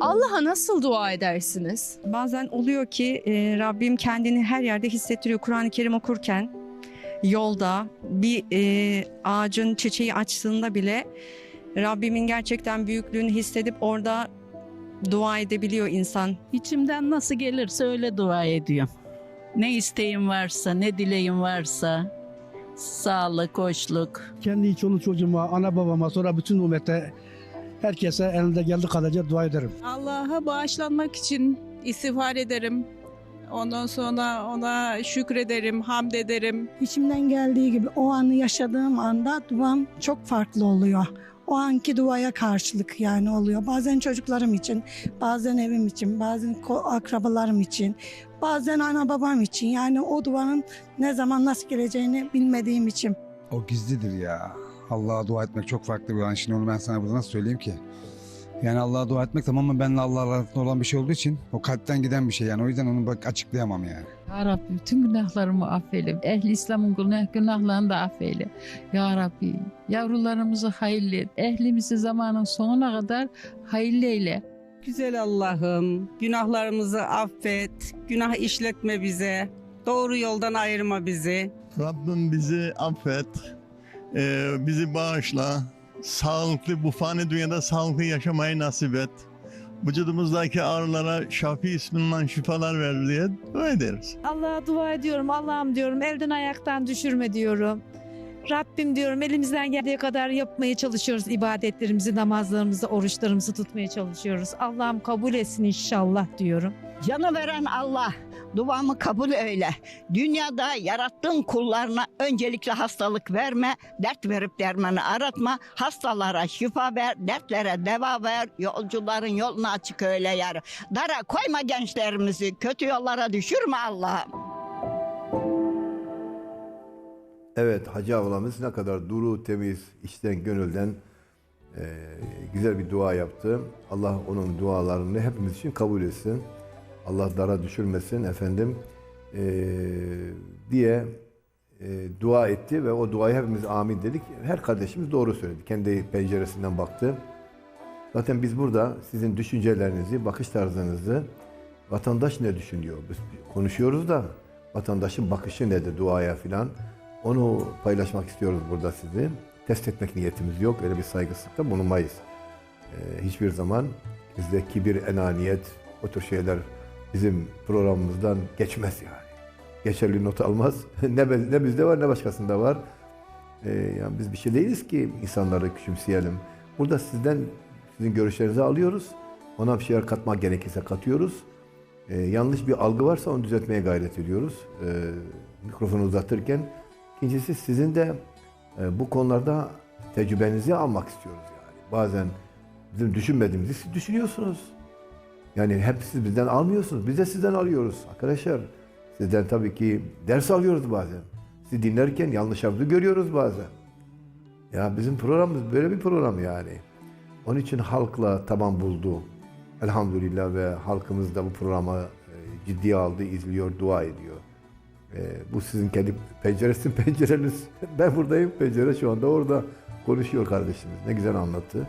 Allah'a nasıl dua edersiniz? Bazen oluyor ki e, Rabbim kendini her yerde hissettiriyor. Kur'an-ı Kerim okurken yolda bir e, ağacın çiçeği açtığında bile Rabbimin gerçekten büyüklüğünü hissedip orada dua edebiliyor insan. İçimden nasıl gelirse öyle dua ediyorum. Ne isteğim varsa, ne dileğim varsa, sağlık, hoşluk, Kendi çoluk çocuğuma, ana babama, sonra bütün ümmete, herkese elinde geldi kalacak dua ederim. Allah'a bağışlanmak için istiğfar ederim. Ondan sonra ona şükrederim, hamd ederim. İçimden geldiği gibi o anı yaşadığım anda duam çok farklı oluyor. O anki duaya karşılık yani oluyor. Bazen çocuklarım için, bazen evim için, bazen akrabalarım için, bazen ana babam için. Yani o duanın ne zaman nasıl geleceğini bilmediğim için. O gizlidir ya. Allah'a dua etmek çok farklı bir an. Şimdi onu ben sana burada nasıl söyleyeyim ki? Yani Allah'a dua etmek tamamen benimle Allah arasında olan bir şey olduğu için o kalpten giden bir şey yani. O yüzden onu bak açıklayamam yani. Ya Rabbi bütün günahlarımı affeyle. Ehli İslam'ın günah, günahlarını da affeyle. Ya Rabbi yavrularımızı hayırlı et. Ehlimizi zamanın sonuna kadar hayırlı eyle. Güzel Allah'ım, günahlarımızı affet, günah işletme bize, doğru yoldan ayırma bizi. Rabbim bizi affet, eee, bizi bağışla, sağlıklı bu fani dünyada sağlıklı yaşamayı nasip et. Vücudumuzdaki ağrılara Şafi isminden şifalar ver diye dua ederiz. Allah'a dua ediyorum. Allah'ım diyorum elden ayaktan düşürme diyorum. Rabbim diyorum elimizden geldiği kadar yapmaya çalışıyoruz ibadetlerimizi, namazlarımızı, oruçlarımızı tutmaya çalışıyoruz. Allah'ım kabul etsin inşallah diyorum. Canı veren Allah, duamı kabul eyle. Dünyada yarattığın kullarına öncelikle hastalık verme, dert verip dermanı aratma, hastalara şifa ver, dertlere deva ver, yolcuların yolunu açık öyle yar. Dara koyma gençlerimizi, kötü yollara düşürme Allah'ım. Evet Hacı ablamız ne kadar duru, temiz, içten, gönülden eee, güzel bir dua yaptı. Allah onun dualarını hepimiz için kabul etsin. Allah dara düşürmesin efendim eee, diye eee, dua etti ve o duayı hepimiz amin dedik. Her kardeşimiz doğru söyledi. Kendi penceresinden baktı. Zaten biz burada sizin düşüncelerinizi, bakış tarzınızı, vatandaş ne düşünüyor? Biz konuşuyoruz da vatandaşın bakışı nedir duaya filan. Onu paylaşmak istiyoruz burada sizi. Test etmek niyetimiz yok. Öyle bir saygısızlıkta bulunmayız. Ee, hiçbir zaman bizde kibir, enaniyet, o tür şeyler bizim programımızdan geçmez yani. Geçerli not almaz. ne, ne bizde var ne başkasında var. Ee, yani biz bir şey değiliz ki insanları küçümseyelim. Burada sizden sizin görüşlerinizi alıyoruz. Ona bir şeyler katmak gerekirse katıyoruz. Ee, yanlış bir algı varsa onu düzeltmeye gayret ediyoruz. Ee, mikrofonu uzatırken. İkincisi sizin de e, bu konularda tecrübenizi almak istiyoruz yani. Bazen bizim düşünmediğimizi siz düşünüyorsunuz. Yani hep siz bizden almıyorsunuz. Biz de sizden alıyoruz arkadaşlar. Sizden tabii ki ders alıyoruz bazen. Sizi dinlerken yanlışlarınızı görüyoruz bazen. Ya bizim programımız böyle bir program yani. Onun için halkla tamam buldu. Elhamdülillah ve halkımız da bu programı e, ciddiye aldı, izliyor, dua ediyor. E, bu sizin kendi penceresin pencereniz. Ben buradayım, pencere şu anda orada konuşuyor kardeşimiz. Ne güzel anlattı.